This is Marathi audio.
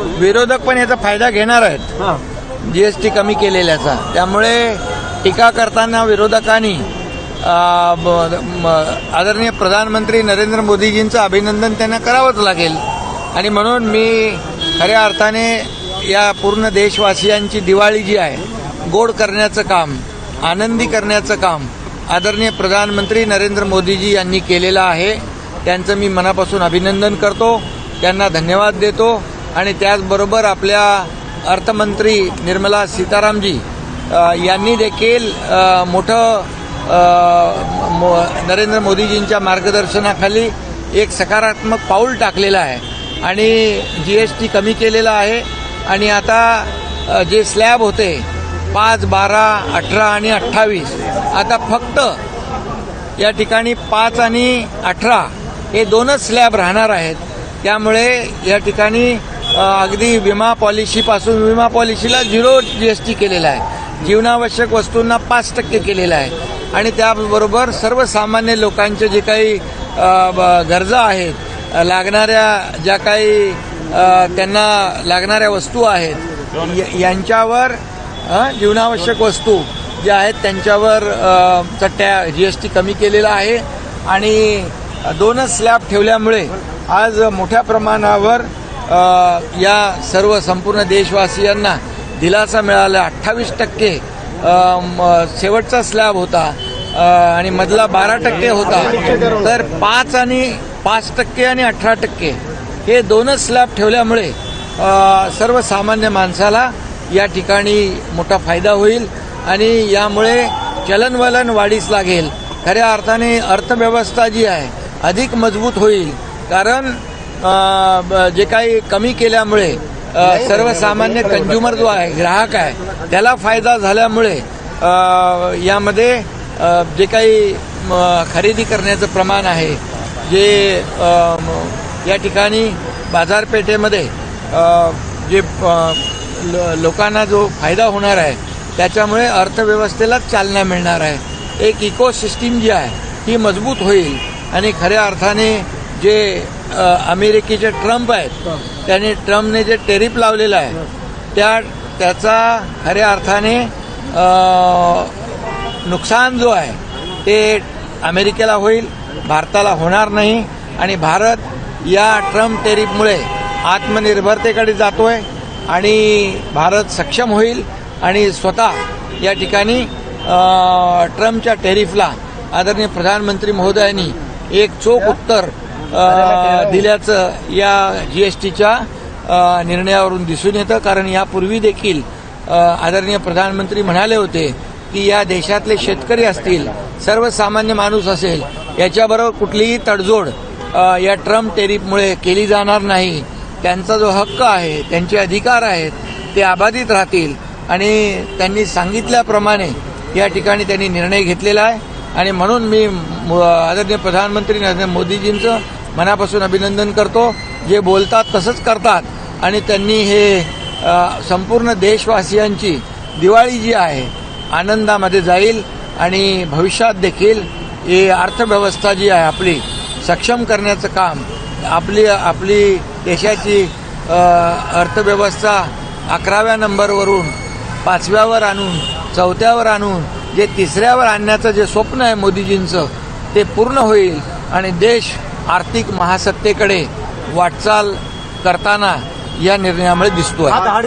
विरोधक पण याचा फायदा घेणार आहेत. हां. जीएसटी कमी केलेल्याचा. त्यामुळे टीका करताना विरोधकांनी आदरणीय प्रधानमंत्री नरेंद्र मोदीजींचं अभिनंदन त्यांना करावंच लागेल. आणि म्हणून मी खऱ्या अर्थाने या पूर्ण देशवासियांची दिवाळी जी आहे गोड करण्याचं काम आनंदी करण्याचं काम आदरणीय प्रधानमंत्री नरेंद्र मोदीजी यांनी केलेलं आहे. त्यांचं मी मनापासून अभिनंदन करतो. त्यांना धन्यवाद देतो. आणि त्याचबरोबर आपल्या अर्थमंत्री निर्मला सीतारामजी यांनी देखील मोठं मो- नरेंद्र मोदीजींच्या मार्गदर्शनाखाली एक सकारात्मक पाऊल टाकलेलं आहे. आणि जी एस टी कमी केलेला आहे. आणि आता जे स्लॅब होते पाच बारा अठरा आणि अठ्ठावीस आता फक्त या ठिकाणी पाच आणि अठरा हे दोनच स्लॅब राहणार आहेत. त्यामुळे या ठिकाणी अगदी विमा पॉलिसीपासून विमा पॉलिसीला झिरो जी एस टी केलेला आहे. जीवनावश्यक वस्तूंना पाच टक्के केलेलं आहे. आणि त्याबरोबर सर्वसामान्य लोकांचे जे काही ब- गरजा आहेत लागणाऱ्या ज्या काही त्यांना लागणाऱ्या वस्तू आहेत य- यांच्यावर जीवनावश्यक वस्तू ज्या आहेत त्यांच्यावर अ, चट्ट्या जी एस टी कमी केलेला आहे. आणि दोनच स्लॅब ठेवल्यामुळे आज मोठ्या प्रमाणावर या सर्व संपूर्ण देशवासियांना दिलासा मिळाला. अठ्ठावीस टक्के शेवटचा स्लॅब होता. आणि मधला बारा टक्के होता. तर पाच आणि पाच टक्के आणि अठरा टक्के हे दोनच स्लॅब ठेवल्यामुळे सर्वसामान्य माणसाला या ठिकाणी मोठा फायदा होईल आणि यामुळे चलनवलन वाढीस लागेल. खऱ्या अर्थाने अर्थव्यवस्था जी आहे अधिक मजबूत होईल. कारण जे काही कमी केल्यामुळे सर्वसामान्य कंझ्युमर जो आहे ग्राहक आहे त्याला फायदा झाल्यामुळे यामध्ये जे काही खरेदी करण्याचं प्रमाण आहे जे या ठिकाणी बाजारपेठेमध्ये जे लोकांना जो फायदा होणार आहे त्याच्यामुळे अर्थव्यवस्थेलाच चालना मिळणार आहे. एक इको सिस्टीम जी आहे ती मजबूत होईल आणि खऱ्या अर्थाने जे अमेरिकेचे ट्रम्प आहेत. त्याने ट्रम्पने जे टेरिफ लावलेलं आहे त्या त्याचा खऱ्या अर्थाने नुकसान जो आहे ते अमेरिकेला होईल भारताला होणार नाही आणि भारत या ट्रम्प टेरिफमुळे आत्मनिर्भरतेकडे जातोय आणि भारत सक्षम होईल आणि स्वतः या ठिकाणी ट्रम्पच्या टेरिफला आदरणीय प्रधानमंत्री महोदयांनी एक चोख उत्तर दिल्याचं या जीएसटीच्या निर्णयावरून दिसून येतं. कारण यापूर्वी देखील आदरणीय प्रधानमंत्री म्हणाले होते की या देशातले शेतकरी असतील सर्वसामान्य माणूस असेल याच्याबरोबर कुठलीही तडजोड या ट्रम्प टेरिफमुळे केली जाणार नाही. त्यांचा जो हक्क आहे त्यांचे अधिकार आहेत ते अबाधित राहतील. आणि त्यांनी सांगितल्याप्रमाणे या ठिकाणी त्यांनी निर्णय घेतलेला आहे. आणि म्हणून म- आदरणीय प्रधानमंत्री नरेंद्र मोदीजींचं मनापासून अभिनंदन करतो. जे बोलतात तसंच करतात. आणि त्यांनी हे संपूर्ण देशवासियांची दिवाळी जी आहे आनंदामध्ये जाईल आणि भविष्यात देखील ही अर्थव्यवस्था जी आहे आपली सक्षम करण्याचं काम आपली आपली देशाची अर्थव्यवस्था अकराव्या नंबरवरून पाचव्यावर आणून चौथ्यावर आणून जे तिसऱ्यावर आणण्याचं जे स्वप्न आहे मोदीजींचं ते पूर्ण होईल आणि देश आर्थिक महासत्तेकडे वाटचाल करताना या निर्णयामुळे दिसतोय. आहे